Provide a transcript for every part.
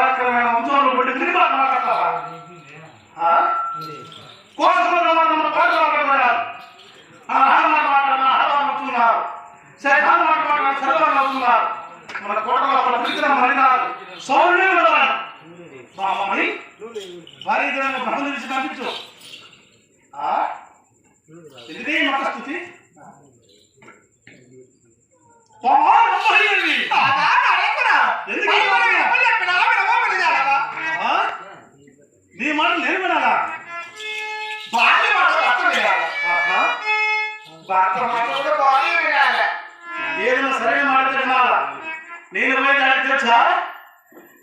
పరాక్రమైన వంశంలో పుట్టి తిరిగి మాట్లాడతావా? కోసుకున్న మన కోరికలు మాట్లాడారు ఆహార మాట మాట్లాడిన ఆహారం నవ్వుతున్నారు శరీరాల మాట మాట్లాడిన శరీరాలు నవ్వుతున్నారు మన కోటలో మన పిలిచిన మరినారు సౌర్యం విడవాలి మమ్మల్ని భారీ దేవుని బ్రహ్మలు ఇచ్చి కనిపించు ఎందుకే మత స్థుతి పొమ్మ నీ మాట నేను వినాలా? ఆహా. ఏదైనా సరైన మాట వినాలా? నేను పోయి దానికి తెలుసా?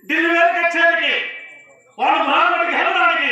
ఢిల్లీ కచ్చేరికి వాళ్ళు బ్రాహ్మణుడికి వెళ్ళడానికి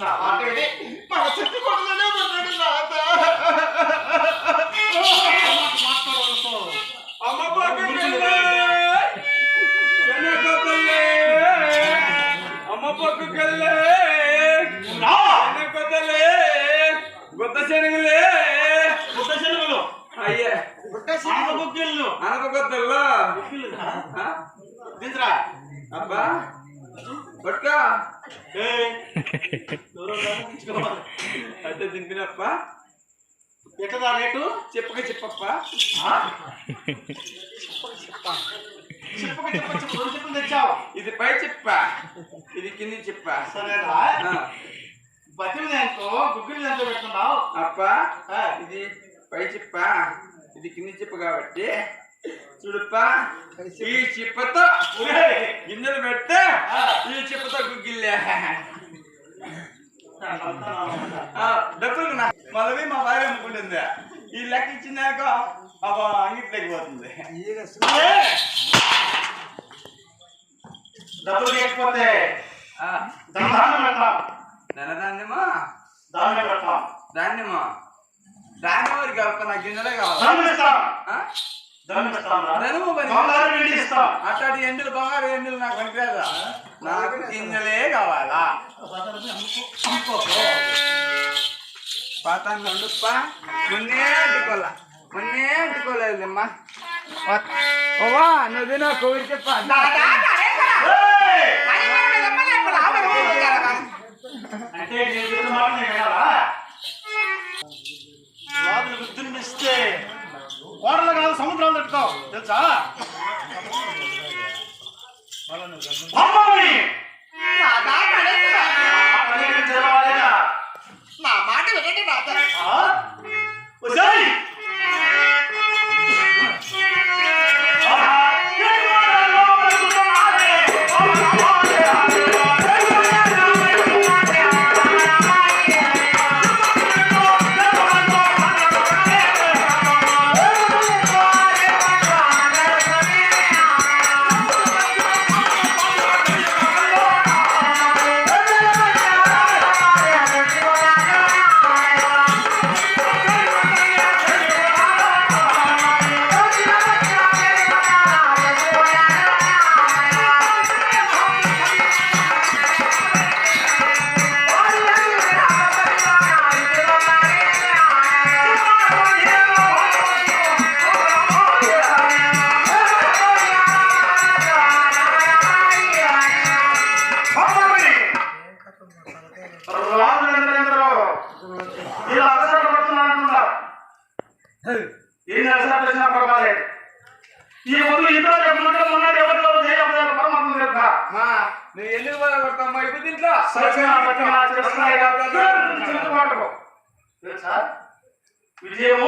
నా మాట విని మన చెట్టు కొడుతూనే ఉన్నాడు నాథ. మాట్లాడవలతో అమ్మ పక్కకెళ్ళే వెనకొదలే అమ్మ పక్కకెళ్ళే రా వెనకొదలే గుద్ద శనగలే బుద్ధ శనుగులు అయ్యే ఆన బుగ్గిళ్ళు అనప కొద్దల్లో దించరా అబ్బా పట్టుకో. అయితే దింపినప్ప? ఎట్టదా రేటు? చెప్పక చెప్పప్ప. ఇది పై చెప్ప. ఇది కింది చెప్ప. సరేనా బతిమి దాంతో గుగ్గిలి దాంతో పెట్టుకున్నావు. అప్ప ఆ, ఇది పై చెప్ప. ఇది కింది చెప్ప కాబట్టి. చూడప్ప. ఈ చిప్పతో గిన్నెలు పెడితే ఆ. ఈ చిప్పతో గుగ్గిల్లే అంతా నా మాట. ఆ, డబ్బులు మళ్ళీ మా భార్య అమ్ముకుంటుంది. ఈ లెక్క ఇచ్చినాక అబ్బా అంగిట్లోకి పోతుంది! డబ్బులు లేకపోతే ఆ, దండాన్ని పెడతాం ధనధాన్యమా దాన్ని పెడతాం ధాన్యమా ధాన్యం వరకు కావాలి నాకు గిన్నెలే కావాలి. ధనము అట్లాంటి ఎండులు బంగారు ఎండులు నాకు పనికిరాదా? నాకు కావాలా పాతాన్ని వండుప్ప మొన్నే అంటుకోలే మొన్నే అంటుకోలేదమ్మా ఓవా నువ్వు తిన కోరి చెప్ప అలసట వచ్చినా పర్వాలేదు ఈ ముందు ఇంట్లో ఉన్నట్టు ఉన్నది ఎవరిలో అవతారాలు పరమాత్మ మా నువ్వు ఎందుకు బాధపడతావు మా ఇప్పుడు దీంట్లో చిరుతుపాటుకో తెలుసా విజయమో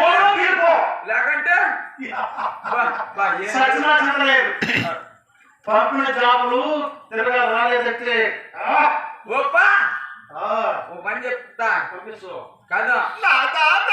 ఓడో తీరుకో. లేకంటే ఏం- సచిన చంద్రలేదు పంపిన జాబులు తిరగా రాలేదంటే ఓ పని చెప్తా. పంపించు కాదు. నా తాత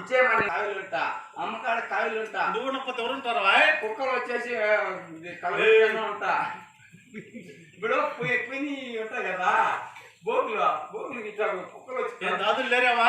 ఇచ్చేయమని కావిలుంటా అమ్మకాడ కావిలుంటా నువ్వు నప్పతే ఎవరుంటారా కుక్కలు వచ్చేసి కలవకుండా ఉంటా. ఇప్పుడు పోయి పోయి ఉంటాయి కదా. బోకులు బోకులు ఇచ్చా కుక్కలు వచ్చి దాదులు లేరేవా